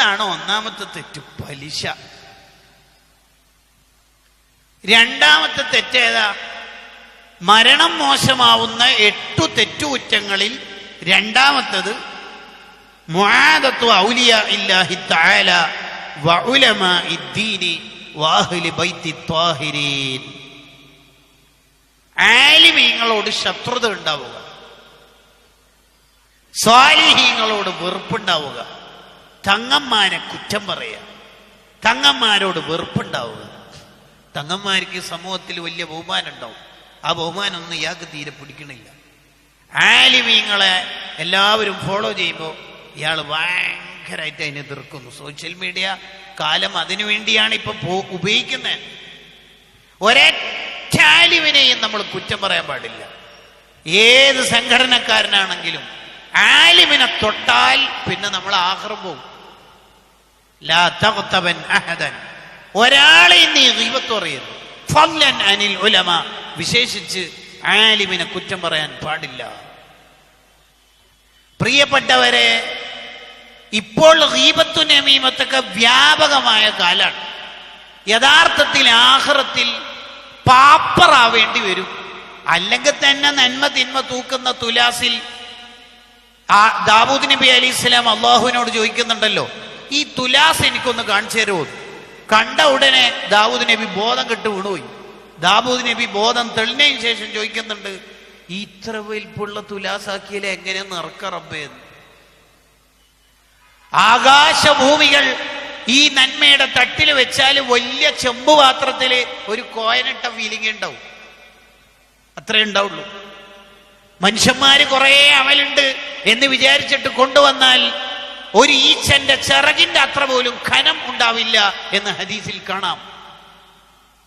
അതാണ് ഒന്നാമത്തെ തെറ്റ്? പലിശ. രണ്ടാമത്തെ തെറ്റേതാ? മരണം മോശമാവുന്ന എട്ടു തെറ്റുകുറ്റങ്ങളിൽ രണ്ടാമത്തത് മുആദത്തു ഇല്ലാഹി തആല വാഹ്ലി ബൈത്തി ആലിമീങ്ങളോട് ശത്രുത ഉണ്ടാവുക. സ്വാലിഹീങ്ങളോട് വെറുപ്പുണ്ടാവുക. തങ്ങന്മാരെ കുറ്റം പറയുക തങ്ങന്മാരോട് വെറുപ്പുണ്ടാവുക. തങ്ങന്മാർക്ക് സമൂഹത്തിൽ വലിയ ബഹുമാനം ഉണ്ടാവും ആ ബഹുമാനമൊന്നും ഇയാൾക്ക് തീരെ പിടിക്കണില്ല. ആലിമീങ്ങളെ എല്ലാവരും ഫോളോ ചെയ്യുമ്പോൾ ഇയാൾ ഭയങ്കരമായിട്ട് അതിനെ എതിർക്കുന്നു. സോഷ്യൽ മീഡിയ കാലം അതിനു വേണ്ടിയാണ് ഇപ്പൊ ഉപയോഗിക്കുന്നത്. ഒരൊറ്റ ആലിമിനെയും നമ്മൾ കുറ്റം പറയാൻ പാടില്ല. ഏത് സംഘടനക്കാരനാണെങ്കിലും ആലിമിനെ തൊട്ടാൽ പിന്നെ നമ്മൾ ആഹ്റം പോകും. ഒരാളെ നീ ഗീബത്ത് പറയരുത് ഫംലൻ അനിൽ ഉലമ. വിശേഷിച്ച് ആലിമിനെ കുറ്റം പറയാൻ പാടില്ല. പ്രിയപ്പെട്ടവരെ ഇപ്പോൾ ഹീബത്തു നമീമത്തൊക്കെ വ്യാപകമായ കാലാണ് യഥാർത്ഥത്തിൽ ആഹ്റത്തിൽ പാപ്പറാവേണ്ടി വരും. അല്ലെങ്കിൽ തന്നെ നന്മ തിന്മ തൂക്കുന്ന തുലാസിൽ ആ ദാവൂദ് നബി അലി ഇസ്ലാം അള്ളാഹുവിനോട് ചോദിക്കുന്നുണ്ടല്ലോ ഈ തുലാസ് എനിക്കൊന്ന് കാണിച്ചു തരുമോ? കണ്ട ഉടനെ ദാവൂദ് നബി ബോധം കെട്ട് വീണുപോയി. ദാവൂദ് നബി ബോധം തെളിഞ്ഞതിന് ശേഷം ചോദിക്കുന്നുണ്ട് ഇത്ര വലിപ്പുള്ള തുലാസാക്കിയാൽ എങ്ങനെ നിറക്ക റബ്ബേ എന്ന്? ആകാശഭൂമികൾ ഈ നന്മയുടെ തട്ടിൽ വെച്ചാൽ വലിയ ചെമ്പ് പാത്രത്തിൽ ഒരു കോയനിട്ട ഫീലിംഗ് ഉണ്ടാവും. അത്രേ ഉണ്ടാവുള്ളൂ. മനുഷ്യന്മാര് കുറേ അമലുണ്ട് എന്ന് വിചാരിച്ചിട്ട് കൊണ്ടുവന്നാൽ ഒരു ഈച്ചന്റെ ചിറകിന്റെ അത്ര പോലും ഖനം ഉണ്ടാവില്ല എന്ന് ഹദീസിൽ കാണാം.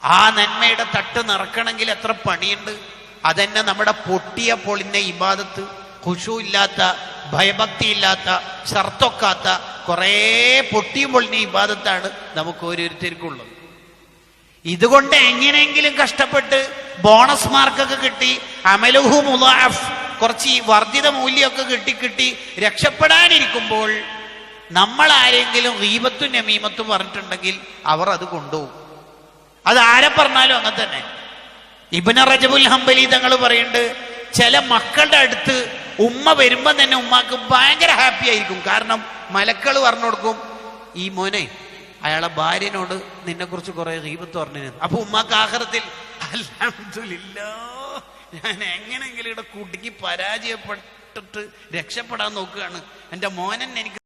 ആ നന്മയുടെ തട്ട് നിറക്കണമെങ്കിൽ എത്ര പണിയുണ്ട്? അതന്നെ നമ്മുടെ പൊട്ടിയ പൊളിഞ്ഞ ഇബാദത്ത് ഖുഷു ഇല്ലാത്ത ഭയഭക്തി ഇല്ലാത്ത ഷർത്തൊക്കാത്ത കുറേ പൊട്ടിയും പൊളിഞ്ഞ ഇബാദത്താണ് നമുക്ക് ഓരോരുത്തർക്കുള്ളത്. ഇതുകൊണ്ട് എങ്ങനെയെങ്കിലും കഷ്ടപ്പെട്ട് ബോണസ് മാർക്കൊക്കെ കിട്ടി അമലുഹു മുലാഫ് കുറച്ച് ഈ വർദ്ധിത മൂല്യമൊക്കെ കിട്ടി കിട്ടി. രക്ഷപ്പെടാനിരിക്കുമ്പോൾ നമ്മൾ ആരെങ്കിലും റീബത്തും നമീമത്തും പറഞ്ഞിട്ടുണ്ടെങ്കിൽ അവർ അത് കൊണ്ടുപോകും. അത് ആരെ പറഞ്ഞാലും അങ്ങനെ തന്നെ. ഇബിന റജബുൽ ഹംബലി തങ്ങൾ പറയുന്നുണ്ട് ചില മക്കളുടെ അടുത്ത് ഉമ്മ വരുമ്പോൾ തന്നെ ഉമ്മാക്ക് ഭയങ്കര ഹാപ്പി ആയിരിക്കും. കാരണം മലക്കൾ പറഞ്ഞു കൊടുക്കും ഈ മോനെ അയാളെ ഭാര്യനോട് നിന്നെക്കുറിച്ച് കുറേ റീബത്ത് പറഞ്ഞു അപ്പൊ ഉമ്മാക്ക് ആഹ്റത്തിൽ അൽഹംദുലില്ലാ ഞാൻ എങ്ങനെയെങ്കിലും ഇവിടെ കുടുങ്ങി പരാജയപ്പെട്ടിട്ട് രക്ഷപ്പെടാൻ നോക്കുകയാണ്. എന്റെ മോനൻ എനിക്ക്